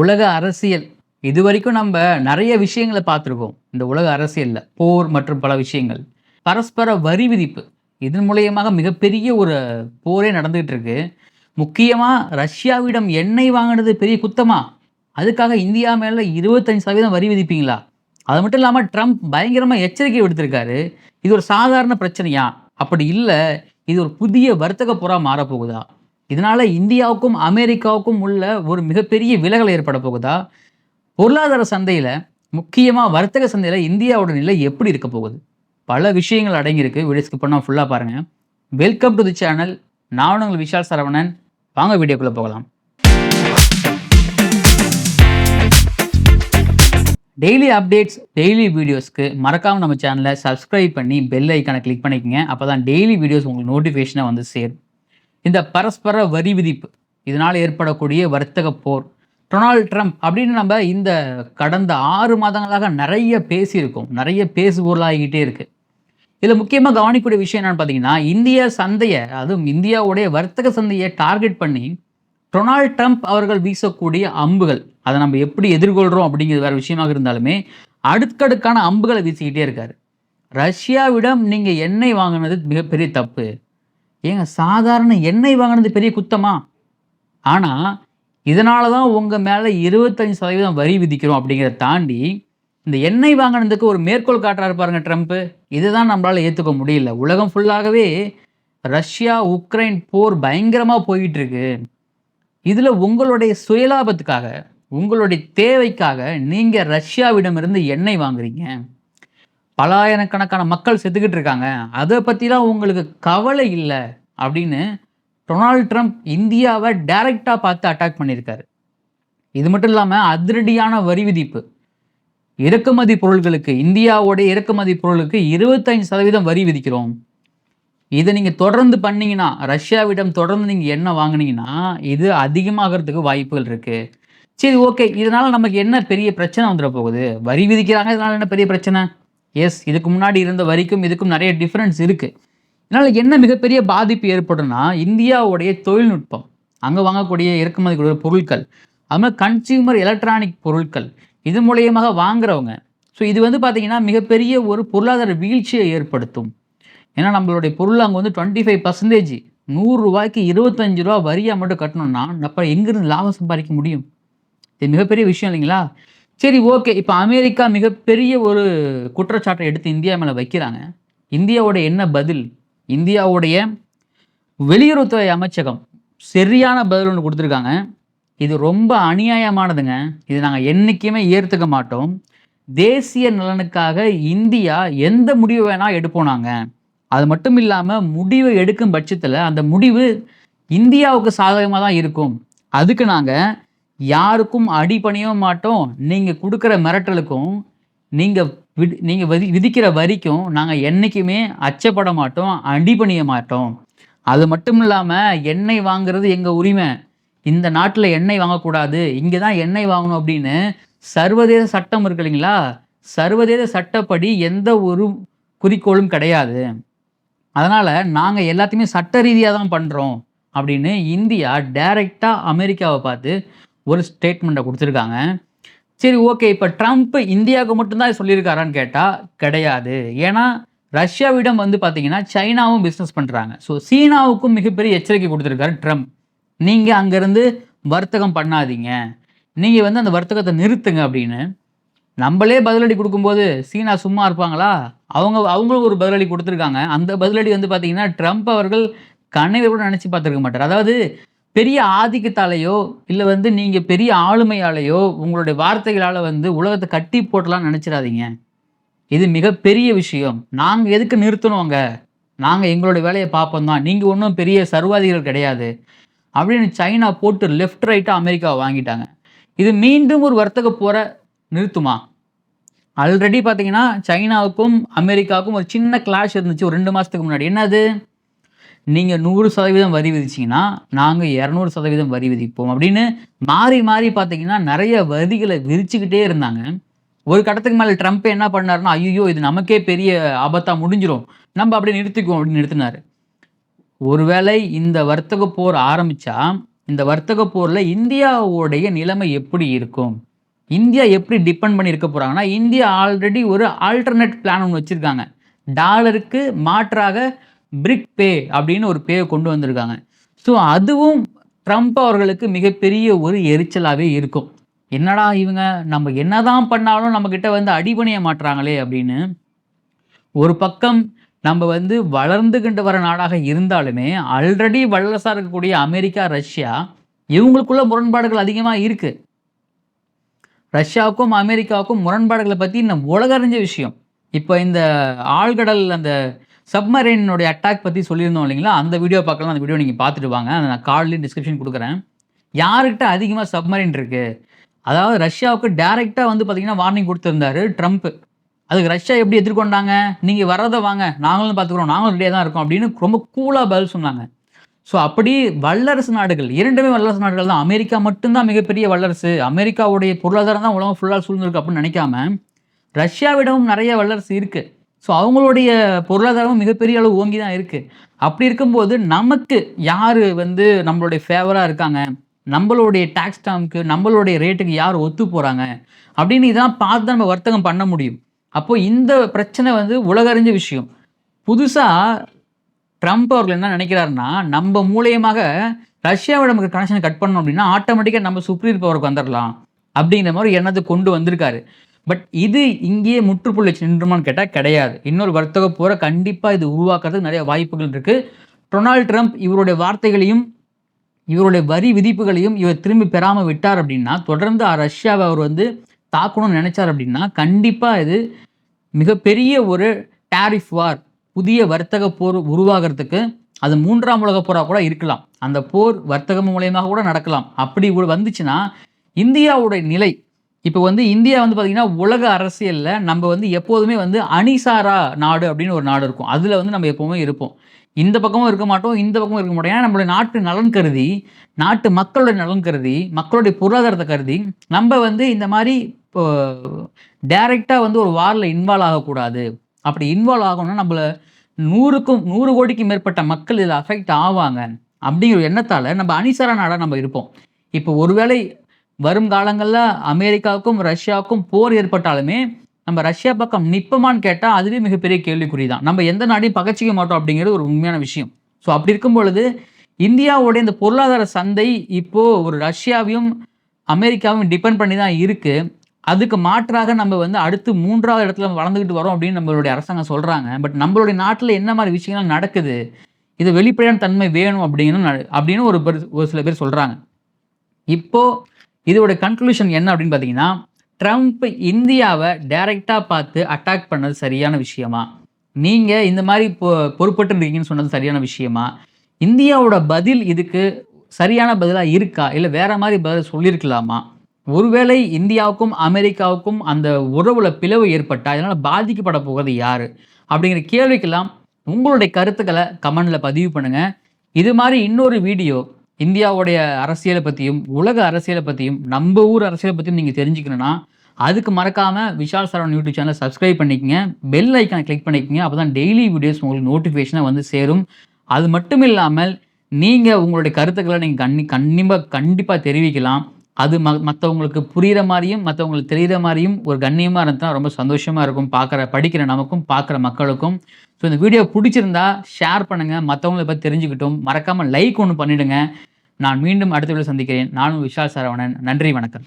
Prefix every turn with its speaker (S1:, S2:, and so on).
S1: உலக அரசியல். இது வரைக்கும் நம்ம நிறைய விஷயங்களை பார்த்துருக்கோம். இந்த உலக அரசியலில் போர் மற்றும் பல விஷயங்கள். பரஸ்பர வரி விதிப்பு. இதன் மூலியமாக மிகப்பெரிய ஒரு போரே நடந்துகிட்டு இருக்கு முக்கியமாக ரஷ்யாவிடம் எண்ணெய் வாங்கினது பெரிய குத்தமா? அதுக்காக இந்தியா மேலே இருபத்தஞ்சு சதவீதம் வரி விதிப்பீங்களா? அது மட்டும் இல்லாமல் ட்ரம்ப் பயங்கரமாக எச்சரிக்கை விடுத்திருக்காரு. இது ஒரு சாதாரண பிரச்சனையா? அப்படி இல்லை. இது ஒரு புதிய வர்த்தக புறா மாறப்போகுதா? இதனால் இந்தியாவுக்கும் அமெரிக்காவுக்கும் உள்ள ஒரு மிகப்பெரிய விலகல் ஏற்பட போகுதா? பொருளாதார சந்தையில் முக்கியமாக வர்த்தக சந்தையில் இந்தியாவோட நிலை எப்படி இருக்க போகுது? பல விஷயங்கள் அடங்கியிருக்கு. வீடியோ ஸ்கிப் பண்ணால் ஃபுல்லாக பாருங்கள் வெல்கம் டு தி சேனல் நான் உங்கள் விஷால் சரவணன். வாங்க வீடியோக்குள்ளே போகலாம். டெய்லி அப்டேட்ஸ் டெய்லி வீடியோஸ்க்கு மறக்காமல் நம்ம சேனலை சப்ஸ்கிரைப் பண்ணி பெல் ஐக்கானை கிளிக் பண்ணிக்கோங்க. அப்போ தான் டெய்லி வீடியோஸ் உங்களுக்கு நோட்டிஃபிகேஷனாக வந்து சேரும். இந்த பரஸ்பர வரி விதிப்பு. இதனால் ஏற்படக்கூடிய வர்த்தக போர். டொனால்ட் ட்ரம்ப் அப்படின்னு நம்ம இந்த கடந்த ஆறு மாதங்களாக நிறைய பேசியிருக்கோம். நிறைய பேசுபொருளாகிக்கிட்டே இருக்கு. இதில் முக்கியமாக கவனிக்கூடிய விஷயம் என்னென்னு பார்த்தீங்கன்னா இந்திய சந்தையை அதுவும் இந்தியாவுடைய வர்த்தக சந்தையை டார்கெட் பண்ணி டொனால்ட் ட்ரம்ப் அவர்கள் வீசக்கூடிய அம்புகள் அதை நம்ம எப்படி எதிர்கொள்கிறோம் அப்படிங்கிறது வேறு விஷயமாக இருந்தாலுமே அடுக்கடுக்கான அம்புகளை வீசிக்கிட்டே இருக்கார். ரஷ்யாவிடம் நீங்கள் எண்ணெய் வாங்கினது மிகப்பெரிய தப்பு. ஏங்க சாதாரண எண்ணெய் வாங்கினது பெரிய குத்தமா? ஆனால் இதனால தான் உங்கள் மேலே இருபத்தஞ்சு சதவீதம் வரி விதிக்கிறோம் அப்படிங்கிறத தாண்டி இந்த எண்ணெய் வாங்கினதுக்கு ஒரு மேற்கோள் காட்டுறாரு பாருங்க ட்ரம்ப்பு இதுதான் நம்மளால் ஏற்றுக்க முடியல. உலகம் ஃபுல்லாகவே ரஷ்யா உக்ரைன் போர் பயங்கரமாக போயிட்டுருக்கு. இதில் உங்களுடைய சுயலாபத்துக்காக உங்களுடைய தேவைக்காக நீங்கள் ரஷ்யாவிடமிருந்து எண்ணெய் வாங்குறீங்க. பலாயிரக்கணக்கான மக்கள் செத்துக்கிட்டு இருக்காங்க. அதை பற்றிலாம் உங்களுக்கு கவலை இல்லை அப்படின்னு டொனால்ட் ட்ரம்ப் இந்தியாவை டைரெக்டாக பார்த்து அட்டாக் பண்ணியிருக்காரு. இது மட்டும் இல்லாமல் அதிரடியான வரி விதிப்பு. இறக்குமதி பொருட்களுக்கு இந்தியாவோடைய இறக்குமதி பொருளுக்கு இருபத்தைந்து சதவீதம் வரி விதிக்கிறோம். இதை நீங்கள் தொடர்ந்து பண்ணீங்கன்னா ரஷ்யாவிடம் தொடர்ந்து நீங்கள் என்ன வாங்குனீங்கன்னா இது அதிகமாகிறதுக்கு வாய்ப்புகள் இருக்குது சரி ஓகே. இதனால் நமக்கு என்ன பெரிய பிரச்சனை வந்துட போகுது? வரி விதிக்கிறாங்க இதனால் என்ன பெரிய பிரச்சனை? எஸ் இதுக்கு முன்னாடி இருந்த வரிக்கும் இதுக்கும் நிறைய டிஃப்ரென்ஸ் இருக்குது இதனால் என்ன மிகப்பெரிய பாதிப்பு ஏற்படும்னா இந்தியாவுடைய தொழில்நுட்பம். அங்கே வாங்கக்கூடிய இறக்குமதிக்கூடிய பொருட்கள். அது மாதிரி கன்சியூமர் எலக்ட்ரானிக் பொருட்கள். இது மூலியமாக வாங்குறவங்க. ஸோ இது வந்து பார்த்திங்கன்னா மிகப்பெரிய ஒரு பொருளாதார வீழ்ச்சியை ஏற்படுத்தும். ஏன்னா நம்மளுடைய பொருள் அங்கே வந்து டுவெண்ட்டி ஃபைவ் பர்சன்டேஜ் நூறுரூவாய்க்கு இருபத்தஞ்சு ரூபா வரியாக மட்டும் கட்டணும்னா நம்ம எங்கேருந்து லாபம் சம்பாதிக்க முடியும்? இது மிகப்பெரிய விஷயம் இல்லைங்களா? சரி ஓகே. இப்போ அமெரிக்கா மிகப்பெரிய ஒரு குற்றச்சாட்டை எடுத்து இந்தியா மேலே வைக்கிறாங்க. இந்தியாவோட என்ன பதில்? இந்தியாவுடைய வெளியுறவுத்துறை அமைச்சகம் சரியான பதில் ஒன்று கொடுத்துருக்காங்க. இது ரொம்ப அநியாயமானதுங்க. இது நாங்கள் என்றைக்குமே ஏற்றுக்க மாட்டோம். தேசிய நலனுக்காக இந்தியா எந்த முடிவு வேணால் எடுப்போம் நாங்கள் அது மட்டும் இல்லாமல் முடிவு எடுக்கும் பட்சத்தில் அந்த முடிவு இந்தியாவுக்கு சாதகமாக தான் இருக்கும். அதுக்கு நாங்கள் யாருக்கும் அடிபணியவும் மாட்டோம். நீங்கள் கொடுக்குற மிரட்டலுக்கும் நீங்கள் விதி நீங்கள் விதி விதிக்கிற வரிக்கும் நாங்கள் என்றைக்குமே அச்சப்பட மாட்டோம் அடிபணிய மாட்டோம். அது மட்டும் இல்லாமல் எண்ணெய் வாங்குறது எங்கள் உரிமை. இந்த நாட்டில் எண்ணெய் வாங்கக்கூடாது. இங்கே தான் எண்ணெய் வாங்கணும் அப்படின்னு சர்வதேச சட்டம் இருக்கு இல்லைங்களா? சர்வதேச சட்டப்படி எந்த ஒரு குறிக்கோளும் கிடையாது. அதனால் நாங்கள் எல்லாத்தையுமே சட்ட ரீதியாக தான் பண்ணுறோம் அப்படின்னு இந்தியா டைரெக்டாக அமெரிக்காவை பார்த்து ஒரு ஸ்டேட்மெண்ட்டை கொடுத்துருக்காங்க. சரி ஓகே இப்போ ட்ரம்ப் இந்தியாவுக்கு மட்டும்தான் சொல்லியிருக்காரான்னு கேட்டால் கிடையாது. ஏன்னா ரஷ்யாவிடம் வந்து பார்த்தீங்கன்னா சைனாவும் பிஸ்னஸ் பண்ணுறாங்க ஸோ சீனாவுக்கும் மிகப்பெரிய எச்சரிக்கை கொடுத்துருக்காரு ட்ரம்ப் நீங்கள் அங்கேருந்து வர்த்தகம் பண்ணாதீங்க. நீங்கள் வந்து அந்த வர்த்தகத்தை நிறுத்துங்க அப்படின்னு. நம்மளே பதிலடி கொடுக்கும்போது சீனா சும்மா இருப்பாங்களா? அவங்க அவங்களும் ஒரு பதிலடி கொடுத்துருக்காங்க. அந்த பதிலடி வந்து பார்த்தீங்கன்னா ட்ரம்ப் அவர்கள் கனவை கூட நினச்சி பார்த்துருக்க மாட்டார். அதாவது பெரிய ஆதிக்கத்தாலேயோ இல்லை வந்து நீங்கள் பெரிய ஆளுமையாலேயோ உங்களுடைய வார்த்தைகளால் வந்து உலகத்தை கட்டி போட்டலாம் நினச்சிடாதீங்க. இது மிகப்பெரிய விஷயம். நாங்கள் எதுக்கு நிறுத்தணும் அங்கே நாங்கள் எங்களுடைய வேலையை பார்ப்போம் தான். நீங்கள் ஒன்றும் பெரிய சர்வாதிகள் கிடையாது. அப்படின்னு சைனா போட்டு லெஃப்ட் ரைட்டாக அமெரிக்காவை வாங்கிட்டாங்க. இது மீண்டும் ஒரு வர்த்தக போரை நிறுத்துமா? ஆல்ரெடி பார்த்தீங்கன்னா சைனாவுக்கும் அமெரிக்காவுக்கும் ஒரு சின்ன கிளாஷ் இருந்துச்சு ஒரு ரெண்டு மாதத்துக்கு முன்னாடி. என்னது? நீங்கள் நூறு சதவீதம் வரி விதிச்சிங்கன்னா நாங்கள் இரநூறு சதவீதம் வரி விதிப்போம் அப்படின்னு மாறி மாறி பார்த்தீங்கன்னா நிறைய வரிகளை விரிச்சுக்கிட்டே இருந்தாங்க. ஒரு கட்டத்துக்கு மேலே ட்ரம்ப் என்ன பண்ணாருன்னா ஐயோ இது நமக்கே பெரிய ஆபத்தாக முடிஞ்சிடும் நம்ம அப்படியே நிறுத்திக்குவோம் அப்படின்னு நிறுத்தினார். ஒருவேளை இந்த வர்த்தக போர் ஆரம்பித்தா இந்த வர்த்தக போரில் இந்தியாவுடைய நிலைமை எப்படி இருக்கும்? இந்தியா எப்படி டிபெண்ட் பண்ணி இருக்க போகிறாங்கன்னா இந்தியா ஆல்ரெடி ஒரு ஆல்டர்னேட் பிளான் ஒன்று வச்சுருக்காங்க. டாலருக்கு மாற்றாக பிரிக் பே அப்படின்னு ஒரு பேயை கொண்டு வந்திருக்காங்க. ஸோ அதுவும் ட்ரம்ப் அவர்களுக்கு மிகப்பெரிய ஒரு எரிச்சலாகவே இருக்கும். என்னடா இவங்க நம்ம என்னதான் பண்ணாலும் நம்மக்கிட்ட வந்து அடிபணிய மாட்டுறாங்களே அப்படின்னு. ஒரு பக்கம் நம்ம வந்து வளர்ந்துகிட்டு வர நாடாக இருந்தாலுமே ஆல்ரெடி வல்லரசாக இருக்கக்கூடிய அமெரிக்கா ரஷ்யா இவங்களுக்குள்ள முரண்பாடுகள் அதிகமாக இருக்குது ரஷ்யாவுக்கும் அமெரிக்காவுக்கும் முரண்பாடுகளை பற்றி நம்ம உலகறிஞ்ச விஷயம். இப்போ இந்த ஆழ்கடல் அந்த சப்மரைனுடைய அட்டாக் பற்றி சொல்லியிருந்தோம் இல்லைங்களா? அந்த வீடியோ பார்க்கலாம். அந்த வீடியோ நீங்கள் பார்த்துட்டு வாங்க. அதை நான் கார்ட்லேயும் டிஸ்கிரிப்ஷன் கொடுக்குறேன். யாருக்கிட்ட அதிகமாக சப்மரைன் இருக்குது அதாவது ரஷ்யாவுக்கு டைரெக்டாக வந்து பார்த்தீங்கன்னா வார்னிங் கொடுத்துருந்தாரு ட்ரம்ப். அதுக்கு ரஷ்யா எப்படி எதிர்கொண்டாங்க? நீங்கள் வர்றதை வாங்க. நாங்களும் பார்த்துக்குறோம். நாங்களும் ரெடியாக தான் இருக்கோம் அப்படின்னு ரொம்ப கூலாக பதில் சொன்னாங்க. ஸோ அப்படி வல்லரசு நாடுகள் இரண்டுமே வல்லரசு நாடுகள் தான். அமெரிக்கா மட்டும்தான் மிகப்பெரிய வல்லரசு. அமெரிக்காவுடைய பொருளாதாரம் தான் உலகம் ஃபுல்லாக சூழ்ந்திருக்கு அப்படின்னு நினைக்காம ரஷ்யாவிடமும் நிறைய வல்லரசு இருக்குது ஸோ அவங்களுடைய பொருளாதாரமும் மிகப்பெரிய அளவு ஓங்கி தான் இருக்குது அப்படி இருக்கும்போது நமக்கு யார் வந்து நம்மளுடைய ஃபேவராக இருக்காங்க? நம்மளுடைய டேக்ஸ் டாம்க்கு நம்மளுடைய ரேட்டுக்கு யார் ஒத்து போகிறாங்க அப்படின்னு இதெல்லாம் பார்த்து தான் நம்ம வர்த்தகம் பண்ண முடியும். அப்போது இந்த பிரச்சனை வந்து உலகறிஞ்ச விஷயம். புதுசாக ட்ரம்ப் அவர்கள் என்ன நினைக்கிறாருன்னா நம்ம மூலியமாக ரஷ்யாவோட நமக்கு கனெக்ஷனை கட் பண்ணோம் அப்படின்னா ஆட்டோமேட்டிக்காக நம்ம சுப்ரீம் பவருக்கு வந்துடலாம் அப்படிங்கிற மாதிரி எண்ணத்தை கொண்டு வந்திருக்காரு. பட் இது இங்கேயே முற்றுப்புள்ளி நின்றுமான்னு கேட்டால் கிடையாது. இன்னொரு வர்த்தக போரை கண்டிப்பாக இது உருவாக்குறதுக்கு நிறைய வாய்ப்புகள் இருக்குது டொனால்ட் ட்ரம்ப் இவருடைய வார்த்தைகளையும் இவருடைய வரி விதிப்புகளையும் இவர் திரும்பி பெறாமல் விட்டார் அப்படின்னா தொடர்ந்து ரஷ்யாவை அவர் வந்து தாக்கணும்னு நினைச்சார் அப்படின்னா கண்டிப்பாக இது மிகப்பெரிய ஒரு டேரிஃப் வார் புதிய வர்த்தக போர் உருவாகிறதுக்கு அது மூன்றாம் உலக போராக கூட இருக்கலாம். அந்த போர் வர்த்தகம் மூலயமாக கூட நடக்கலாம். அப்படி வந்துச்சுன்னா இந்தியாவுடைய நிலை இப்போ வந்து இந்தியா வந்து பார்த்திங்கன்னா உலக அரசியலில் நம்ம வந்து எப்போதுமே வந்து அணிசாரா நாடு அப்படின்னு ஒரு நாடு இருக்கும். அதில் வந்து நம்ம எப்போவுமே இருப்போம். இந்த பக்கமும் இருக்க மாட்டோம் இந்த பக்கமும் இருக்க மாட்டோம். ஏன்னா நம்மளுடைய நாட்டு நலன் கருதி நாட்டு மக்களுடைய நலன் கருதி மக்களுடைய பொருளாதாரத்தை கருதி நம்ம வந்து இந்த மாதிரி இப்போ டைரெக்டாக வந்து ஒரு வாரில் இன்வால்வ் ஆகக்கூடாது. அப்படி இன்வால்வ் ஆகணும்னா நம்மளை நூறுக்கும் நூறு கோடிக்கும் மேற்பட்ட மக்கள் இதில் அஃபெக்ட் ஆவாங்க. அப்படிங்கிற எண்ணத்தால் நம்ம அணிசாரா நாடாக நம்ம இருப்போம். இப்போ ஒருவேளை வரும் காலங்களில் அமெரிக்காவுக்கும் ரஷ்யாவுக்கும் போர் ஏற்பட்டாலுமே நம்ம ரஷ்யா பக்கம் நிற்பமான்னு கேட்டால் அதுவே மிகப்பெரிய கேள்விக்குறி தான் நம்ம எந்த நாடையும் பகச்சிக்க மாட்டோம் அப்படிங்கிறது ஒரு உண்மையான விஷயம். ஸோ அப்படி இருக்கும் பொழுது இந்தியாவுடைய இந்த பொருளாதார சந்தை இப்போது ஒரு ரஷ்யாவையும் அமெரிக்காவும் டிபெண்ட் பண்ணி தான் இருக்குது அதுக்கு மாற்றாக நம்ம வந்து அடுத்து மூன்றாவது இடத்துல வளர்ந்துக்கிட்டு வரோம் அப்படின்னு நம்மளுடைய அரசாங்கம் சொல்கிறாங்க பட் நம்மளுடைய நாட்டில் என்ன மாதிரி விஷயங்கள் நடக்குது? இது வெளிப்படையான தன்மை வேணும் அப்படின்னு அப்படின்னு ஒரு ஒரு சில பேர் சொல்கிறாங்க இப்போது இதோட கன்க்ளூஷன் என்ன அப்படின்னு பார்த்தீங்கன்னா ட்ரம்ப் இந்தியாவை டைரெக்டாக பார்த்து அட்டாக் பண்ணது சரியான விஷயமா? நீங்கள் இந்த மாதிரி பொ பொறுப்பட்டு இருக்கீங்கன்னு சொன்னது சரியான விஷயமா? இந்தியாவோட பதில் இதுக்கு சரியான பதிலாக இருக்கா? இல்லை வேற மாதிரி பதில் சொல்லியிருக்கலாமா? ஒருவேளை இந்தியாவுக்கும் அமெரிக்காவுக்கும் அந்த உறவுல பிளவு ஏற்பட்டால் அதனால் பாதிக்கப்பட போகிறது யார்? அப்படிங்கிற கேள்விக்கெல்லாம் உங்களுடைய கருத்துக்களை கமெண்டில் பதிவு பண்ணுங்கள் இது மாதிரி இன்னொரு வீடியோ இந்தியாவுடைய அரசியலை பற்றியும் உலக அரசியலை பற்றியும் நம்ம ஊர் அரசியலை பற்றியும் நீங்கள் தெரிஞ்சுக்கணுன்னா அதுக்கு மறக்காமல் விஷால் சரவணன் யூடியூப் சேனலை சப்ஸ்கிரைப் பண்ணிக்கங்க. பெல் ஐக்கானை கிளிக் பண்ணிக்கங்க. அப்போ தான் டெய்லி வீடியோஸ் உங்களுக்கு நோட்டிஃபிகேஷனாக வந்து சேரும். அது மட்டும் இல்லாமல் நீங்கள் உங்களுடைய கருத்துக்களை நீங்கள் கண்ணி கண்டிப்பாக கண்டிப்பாக தெரிவிக்கலாம். அது ம மற்றவங்களுக்கு புரிகிற மாதிரியும் மற்றவங்களுக்கு தெரிகிற மாதிரியும் ஒரு கண்ணியமாக இருந்தால் ரொம்ப சந்தோஷமாக இருக்கும். பார்க்குற படிக்கிற நமக்கும் பார்க்குற மக்களுக்கும். ஸோ இந்த வீடியோ பிடிச்சிருந்தா ஷேர் பண்ணுங்கள் மற்றவங்களை பற்றி தெரிஞ்சுக்கிட்டும். மறக்காமல் லைக் ஒன்று பண்ணிவிடுங்க நான் மீண்டும் அடுத்த வீடியோ சந்திக்கிறேன். நானும் விஷால் சரவணன். நன்றி வணக்கம்.